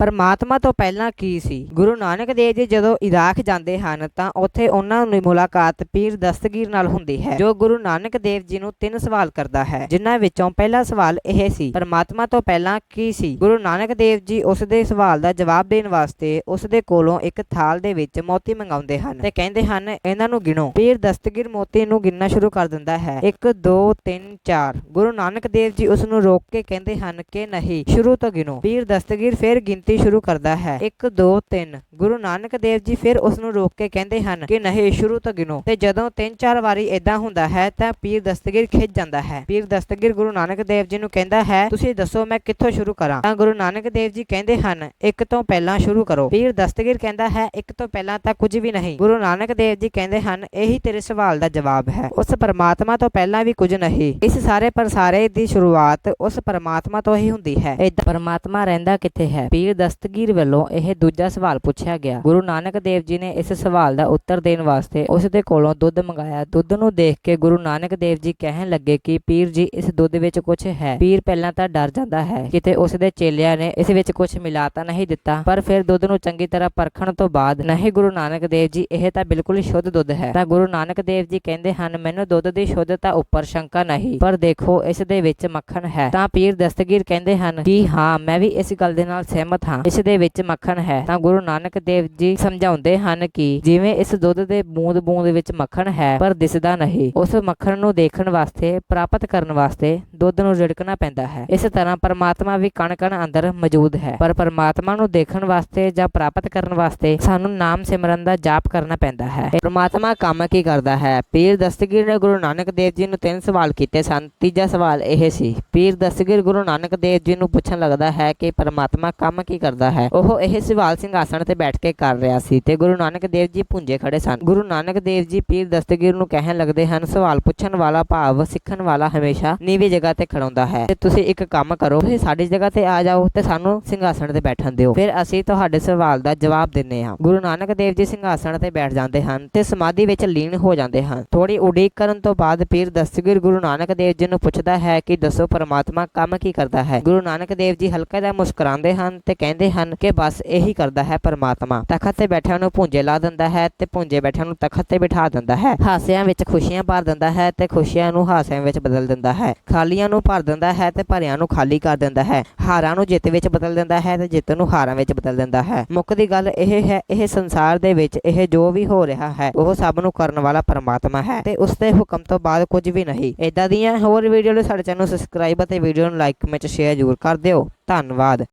ਪਰਮਾਤਮਾ ਤੋਂ ਪਹਿਲਾਂ ਕੀ ਸੀ? ਗੁਰੂ ਨਾਨਕ ਦੇਵ ਜੀ ਜਦੋਂ ਇਰਾਕ ਜਾਂਦੇ ਹਨ ਤਾਂ ਉੱਥੇ ਉਹਨਾਂ ਦੀ ਮੁਲਾਕਾਤ ਪੀਰ ਦਸਤਗੀਰ ਨਾਲ ਹੁੰਦੀ ਹੈ, ਜੋ ਗੁਰੂ ਨਾਨਕ ਦੇਵ ਜੀ ਨੂੰ ਤਿੰਨ ਸਵਾਲ ਕਰਦਾ ਹੈ, ਜਿਨ੍ਹਾਂ ਵਿੱਚੋਂ ਪਹਿਲਾ ਸਵਾਲ ਇਹ ਸੀ, ਪਰਮਾਤਮਾ ਤੋਂ ਪਹਿਲਾਂ ਕੀ ਸੀ? ਗੁਰੂ ਨਾਨਕ ਦੇਵ ਜੀ ਉਸ ਦੇ ਸਵਾਲ ਦਾ ਜਵਾਬ ਦੇਣ ਵਾਸਤੇ ਉਸ ਦੇ ਕੋਲੋਂ ਇੱਕ ਥਾਲ ਦੇ ਵਿੱਚ ਮੋਤੀ ਮੰਗਾਉਂਦੇ ਹਨ ਤੇ ਕਹਿੰਦੇ ਹਨ, ਇਹਨਾਂ ਨੂੰ ਗਿਣੋ। ਪੀਰ ਦਸਤਗੀਰ ਮੋਤੀ ਨੂੰ ਗਿਣਨਾ ਸ਼ੁਰੂ ਕਰ ਦਿੰਦਾ ਹੈ 1 2 3 4 ਗੁਰੂ ਨਾਨਕ ਦੇਵ ਜੀ ਉਸ ਨੂੰ ਰੋਕ ਕੇ ਕਹਿੰਦੇ ਹਨ ਕਿ ਨਹੀਂ, ਸ਼ੁਰੂ ਤੋਂ ਗਿਣੋ। ਪੀਰ ਦਸਤਗੀਰ ਫਿਰ ਗਿਣਤੀ ਸ਼ੁਰੂ ਕਰਦਾ ਹੈ। 1 2 3 ਗੁਰੂ ਨਾਨਕ ਦੇਵ ਜੀ ਫਿਰ ਉਸ ਨੂੰ ਰੋਕ ਕੇ ਕਹਿੰਦੇ ਹਨ ਕਿ ਨਹੀਂ, ਸ਼ੁਰੂ ਤੋਂ ਗਿਣੋ। ਤੇ ਜਦੋਂ 3-4 ਵਾਰੀ ਇਦਾਂ ਹੁੰਦਾ ਹੈ ਤਾਂ ਪੀਰ ਦਸਤਗੀਰ ਖਿੱਚ ਜਾਂਦਾ ਹੈ। ਪੀਰ ਦਸਤਗੀਰ ਗੁਰੂ ਨਾਨਕ ਦੇਵ ਜੀ ਨੂੰ ਕਹਿੰਦਾ ਹੈ, ਤੁਸੀਂ ਦੱਸੋ ਮੈਂ ਕਿੱਥੋਂ ਸ਼ੁਰੂ ਕਰਾਂ? ਤਾਂ ਗੁਰੂ ਨਾਨਕ ਦੇਵ ਜੀ ਕਹਿੰਦੇ ਹਨ, ਇੱਕ ਤੋਂ ਪਹਿਲਾਂ ਸ਼ੁਰੂ ਕਰੋ। ਪੀਰ ਦਸਤਗੀਰ ਕਹਿੰਦਾ ਹੈ, ਇੱਕ ਤੋਂ ਪਹਿਲਾਂ ਤਾਂ ਕੁਝ ਵੀ ਨਹੀਂ। ਗੁਰੂ ਨਾਨਕ ਦੇਵ ਜੀ ਕਹਿੰਦੇ ਹਨ, ਇਹੀ ਤੇਰੇ ਸਵਾਲ ਦਾ ਜਵਾਬ ਹੈ। ਉਸ ਪਰਮਾਤਮਾ ਤੋਂ ਪਹਿਲਾਂ ਵੀ ਕੁਝ ਨਹੀਂ। ਇਸ ਸਾਰੇ ਪ੍ਰਸਾਰੇ ਦੀ ਸ਼ੁਰੂਆਤ ਉਸ ਪਰਮਾਤਮਾ ਤੋਂ ਹੀ ਹੁੰਦੀ ਹੈ। ਏਦਾਂ ਪਰਮਾਤਮਾ ਰਹਿੰਦਾ ਕਿੱਥੇ ਹੈ? ਪੀਰ ਦਸਤਗੀਰ ਵੱਲੋਂ ਇਹ ਦੂਜਾ ਸਵਾਲ ਪੁੱਛਿਆ ਗਿਆ। ਗੁਰੂ ਨਾਨਕ ਦੇਵ ਜੀ ਨੇ ਇਸ ਸਵਾਲ ਦਾ ਉੱਤਰ ਦੇਣ ਵਾਸਤੇ ਉਸ ਦੇ ਕੋਲੋਂ ਦੁੱਧ ਮੰਗਾਇਆ। ਦੁੱਧ ਨੂੰ ਦੇਖ ਕੇ ਗੁਰੂ ਨਾਨਕ ਦੇਵ ਜੀ ਕਹਿਣ ਲੱਗੇ ਕਿ ਪੀਰ ਜੀ, ਇਸ ਦੁੱਧ ਵਿੱਚ ਕੁਝ ਹੈ। ਪੀਰ ਪਹਿਲਾਂ ਤਾਂ ਡਰ ਜਾਂਦਾ ਹੈ। ਕਿਤੇ ਉਸ ਦੇ ਚੇਲਿਆਂ ਨੇ ਇਸ ਵਿੱਚ ਕੁਝ ਮਿਲਾ ਤਾਂ ਨਹੀਂ ਦਿੱਤਾ, ਪਰ ਫਿਰ ਦੁੱਧ ਨੂੰ ਚੰਗੀ ਤਰ੍ਹਾਂ ਪਰਖਣ ਤੋਂ ਬਾਅਦ ਨਹੀਂ ਗੁਰੂ ਨਾਨਕ ਦੇਵ ਜੀ, ਇਹ ਤਾਂ ਬਿਲਕੁਲ ਹੀ ਸ਼ੁੱਧ ਦੁੱਧ ਹੈ। ਤਾਂ ਗੁਰੂ ਨਾਨਕ ਦੇਵ ਜੀ ਕਹਿੰਦੇ ਹਨ, ਮੈਨੂੰ ਦੁੱਧ ਦੀ ਸ਼ੁੱਧਤਾ ਉੱਪਰ ਸ਼ੰਕਾ ਨਹੀਂ, ਪਰ ਦੇਖੋ ਇਸ ਦੇ ਵਿੱਚ ਮੱਖਣ ਹੈ। ਤਾਂ ਪੀਰ ਦਸਤਗੀਰ ਕਹਿੰਦੇ ਹਨ ਕਿ ਹਾਂ, ਮੈਂ ਵੀ ਇਸ ਗੱਲ ਦੇ ਨਾਲ ਸਹਿਮਤ ਹਾਂ। ਇਸ ਦੇ ਵਿੱਚ ਮੱਖਣ ਹੈ। ਤਾਂ ਗੁਰੂ ਨਾਨਕ ਦੇਵ ਜੀ ਸਮਝਾਉਂਦੇ ਹਨ ਕਿ ਜਿਵੇਂ ਇਸ ਦੁੱਧ ਦੇ ਬੂੰਦ-ਬੂੰਦ ਵਿੱਚ ਮੱਖਣ ਹੈ, ਪਰ ਦਿਸਦਾ ਨਹੀਂ। ਉਸ ਮੱਖਣ ਨੂੰ ਦੇਖਣ ਵਾਸਤੇ, ਪ੍ਰਾਪਤ ਕਰਨ ਵਾਸਤੇ ਦੁੱਧ ਨੂੰ ਰਿੜਕਣਾ ਪੈਂਦਾ ਹੈ। ਇਸ ਤਰ੍ਹਾਂ ਪਰਮਾਤਮਾ ਵੀ ਕਣ-ਕਣ ਅੰਦਰ ਮੌਜੂਦ ਹੈ। ਪਰ ਪਰਮਾਤਮਾ ਨੂੰ ਦੇਖਣ ਵਾਸਤੇ ਜਾਂ ਪ੍ਰਾਪਤ ਕਰਨ ਵਾਸਤੇ ਸਾਨੂੰ ਨਾਮ ਸਿਮਰਨ ਦਾ ਜਾਪ ਕਰਨਾ ਪੈਂਦਾ ਹੈ। ਪਰਮਾਤਮਾ ਕੰਮ ਕੀ ਕਰਦਾ ਹੈ? ਪੀਰ ਦਸਤਗੀਰ ਨੇ ਗੁਰੂ ਨਾਨਕ ਦੇਵ ਜੀ ਨੂੰ ਤਿੰਨ ਸਵਾਲ ਕੀਤੇ ਸਨ। ਤੀਜਾ ਸਵਾਲ ਇਹ ਸੀ, ਪੀਰ ਦਸਤਗੀਰ ਗੁਰੂ ਨਾਨਕ ਦੇਵ ਜੀ ਨੂੰ ਪੁੱਛਣ ਲੱਗਦਾ ਹੈ ਕਿ ਪਰਮਾਤਮਾ ਕੰਮ ਕੀ ਕਰਦਾ ਹੈ। ਉਹ ਇਹ ਸਵਾਲ ਸਿੰਘਾਸਣ ਤੇ ਬੈਠ ਕੇ ਕਰ ਰਿਹਾ ਸੀ ਤੇ ਗੁਰੂ ਨਾਨਕ ਦੇਵ ਜੀ ਪੁੰਜੇ ਖੜੇ ਸਨ। ਗੁਰੂ ਨਾਨਕ ਦੇਵ ਜੀ ਪੀਰ ਦਸਤਗੀਰ ਨੂੰ ਕਹਿਣ ਲੱਗਦੇ ਹਨ, ਸਵਾਲ ਪੁੱਛਣ ਵਾਲਾ ਭਾਵ ਸਿੱਖਣ ਵਾਲਾ ਹਮੇਸ਼ਾ ਨੀਵੀਂ ਜਗ੍ਹਾ ਤੇ ਖੜਾਉਂਦਾ ਹੈ। ਤੇ ਤੁਸੀਂ ਇੱਕ ਕੰਮ ਕਰੋ, ਤੁਸੀਂ ਸਾਡੀ ਜਗ੍ਹਾ ਤੇ ਆ ਜਾਓ ਤੇ ਸਾਨੂੰ ਸਿੰਘਾਸਣ ਤੇ ਬੈਠਣ ਦਿਓ। ਫਿਰ ਅਸੀਂ ਤੁਹਾਡੇ ਸਵਾਲ ਦਾ ਜਵਾਬ ਦਿੰਨੇ ਹਾਂ। ਗੁਰੂ ਨਾਨਕ ਦੇਵ ਜੀ ਸਿੰਘਾਸਣ ਤੇ ਬੈਠ ਜਾਂਦੇ ਹਨ ਤੇ ਸਮਾਧੀ ਵਿੱਚ ਲੀਨ ਹੋ ਜਾਂਦੇ ਹਨ। ਥੋੜੀ ਉਡੀਕ ਕਰਨ ਤੋਂ ਬਾਅਦ ਪੀਰ ਦਸਤਗੀਰ ਗੁਰੂ ਨਾਨਕ ਦੇਵ ਜੀ ਨੂੰ ਪੁੱਛਦਾ ਹੈ ਕਿ ਦੱਸੋ ਪਰਮਾਤਮਾ ਕੰਮ ਕੀ ਕਰਦਾ ਹੈ। ਗੁਰੂ ਨਾਨਕ ਦੇਵ ਜੀ ਹਲਕਾ ਜਿਹਾ ਮੁਸਕਰਾਉਂਦੇ ਹਨ ਤੇ ਕਹਿੰਦੇ ਹਨ ਕਿ ਬਸ ਇਹੀ ਕਰਦਾ ਹੈ ਪਰਮਾਤਮਾ। ਤਖਤ ਤੇ ਬੈਠਿਆਂ ਨੂੰ ਭੁੰਜੇ ਲਾ ਦਿੰਦਾ ਹੈ ਤੇ ਭੁੰਜੇ ਬੈਠਿਆਂ ਨੂੰ ਤਖਤ ਤੇ ਬਿਠਾ ਦਿੰਦਾ ਹੈ। ਹਾਸਿਆਂ ਵਿੱਚ ਖੁਸ਼ੀਆਂ ਭਰ ਦਿੰਦਾ ਹੈ ਤੇ ਖੁਸ਼ੀਆਂ ਨੂੰ ਹਾਸਿਆਂ ਵਿੱਚ ਬਦਲ ਦਿੰਦਾ ਹੈ। ਖਾਲੀਆਂ ਨੂੰ ਭਰ ਦਿੰਦਾ ਹੈ ਤੇ ਭਰਿਆਂ ਨੂੰ ਖਾਲੀ ਕਰ ਦਿੰਦਾ ਹੈ। ਹਾਰਾਂ ਨੂੰ ਜਿੱਤ ਵਿੱਚ ਬਦਲ ਦਿੰਦਾ ਹੈ ਤੇ ਜਿੱਤ ਨੂੰ ਹਾਰਾਂ ਵਿੱਚ ਬਦਲ ਦਿੰਦਾ ਹੈ। ਮੁੱਖ ਦੀ ਗੱਲ ਇਹ ਹੈ, ਇਹ ਸੰਸਾਰ ਦੇ ਵਿੱਚ ਇਹ ਜੋ ਵੀ ਹੋ ਰਿਹਾ ਹੈ, ਉਹ ਸਭ ਨੂੰ ਕਰਨ ਵਾਲਾ ਪਰਮਾਤਮਾ ਹੈ ਤੇ ਉਸ ਦੇ ਹੁਕਮ ਤੋਂ ਬਾਅਦ ਕੁਝ ਵੀ ਨਹੀਂ। ਇਦਾਂ ਦੀਆਂ ਹੋਰ ਵੀਡੀਓ ਲਈ ਸਾਡੇ ਚੈਨਲ ਨੂੰ ਸਬਸਕ੍ਰਾਈਬ ਅਤੇ ਵੀਡੀਓ ਨੂੰ ਲਾਈਕ ਕਮੈਂਟ ਸ਼ੇਅਰ ਜ਼ਰੂਰ ਕਰ ਦਿਓ। ਧੰਨਵਾਦ।